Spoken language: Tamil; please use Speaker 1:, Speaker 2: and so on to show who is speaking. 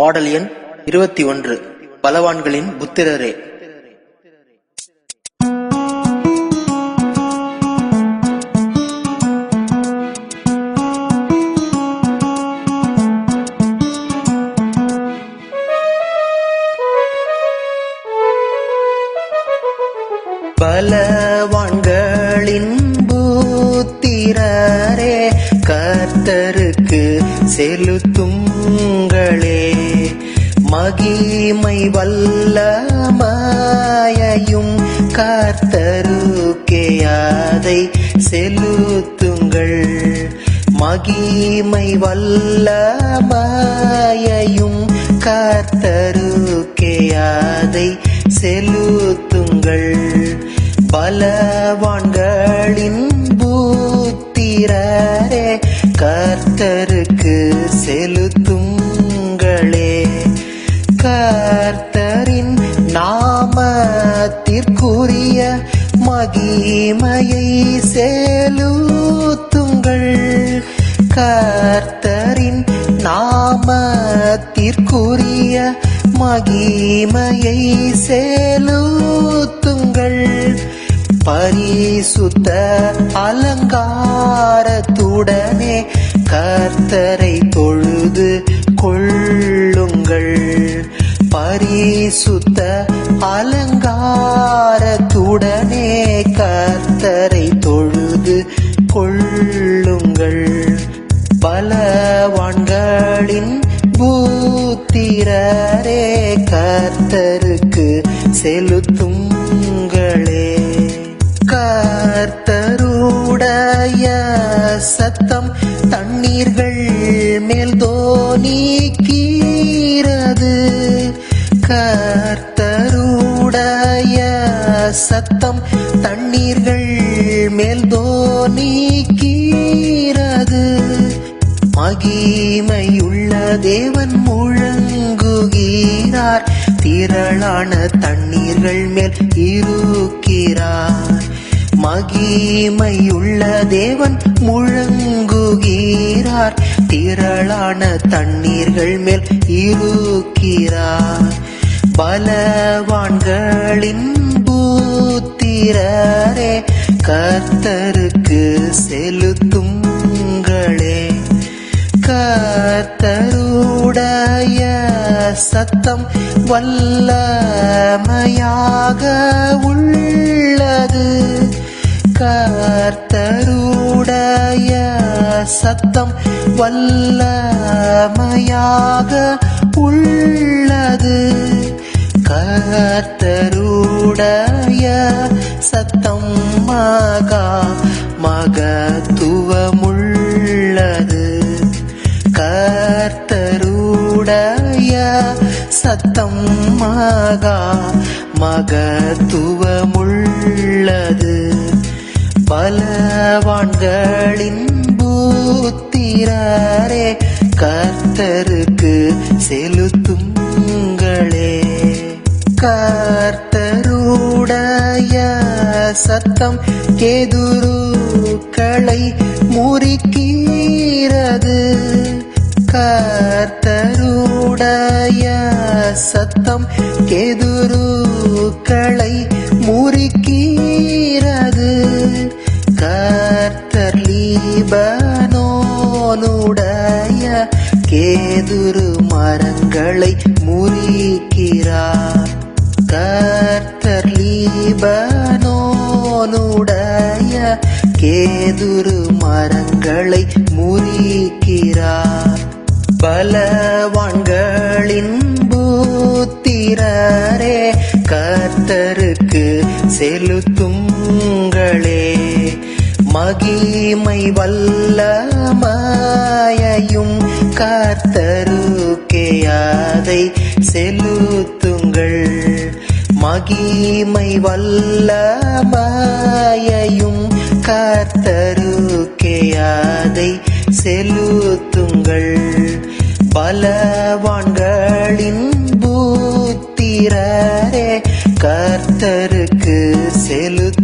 Speaker 1: பாடல் எண் இருபத்தி ஒன்று. பலவான்களின் புத்திரரே. பலவான்களின் புத்திரரே கர்த்தர் செலுத்துங்களே மகிமை வல்லமையும் கர்த்தருக்கே அதை செலுத்துங்கள். மகிமை வல்லமையும் கர்த்தருக்கே அதை செலுத்துங்கள். பலவான்களின் புத்திரரே கர்த்தரு செலுத்துங்களே கர்த்தரின் நாமத்திற்குரிய மகிமையை செலுத்துங்கள் கர்த்தரின் நாமத்திற்குரிய மகிமையை செலுத்துங்கள் பரிசுத்த அலங்காரத்துடனே கர்த்தரை தொழுது கொள்ளுங்கள். பரிசுத்த அலங்காரத்துடனே கர்த்தரை தொழுது கொள்ளுங்கள். பலவான்களின் புத்திரரே கர்த்தருக்கு செலுத்த ரத்தம் தண்ணீர்கள் மேல் தோணிக்கிறது மகிமையுள்ள தேவன் முழங்குகிறார். திரளான தண்ணீர்கள் மேல் இருக்கிறார். மகிமையுள்ள தேவன் முழங்குகிறார். திரளான தண்ணீர்கள் மேல் இருக்கிறார். பலவான்களின் புத்திரரே கர்த்தருக்கு செலுத்துங்களே கர்த்தருடைய சத்தம் வல்லமையாக உள்ளது. கர்த்தருடைய சத்தம் வல்லமையாக உள்ளது. கர்த்தருடைய சத்தம் மகா மகத்துவமுள்ளது. கர்த்தருடைய சத்தம் மகா மகத்துவமுள்ளது. பலவான்களின் புத்திரரே கர்த்தருக்கு செலுத்துங்களே கர்த்த சத்தம் கேதுருக்களை முறிக்கிறது கர்த்தருடைய சத்தம் கேதுருக்களை முறிக்கிறது கர்த்தர் லீபனோனுடைய கேதுரு மரங்களை முறிக்கிறார். கர்த்தர் லீபனோனுடைய கேதுரு மரங்களை முறிக்கிறார். பலவான்களின் பூத்திரரே கர்த்தருக்கு செலுத்துங்களே மகிமை வல்லமாயையும் கர்த்தருக்கே அதை செலுத்துங்கள். மகிமை வல்லபாயையும் கர்த்தருக்கேயாதை செலுத்துங்கள். பலவான்களின் பூத்திரரே கர்த்தருக்கு செலுத்து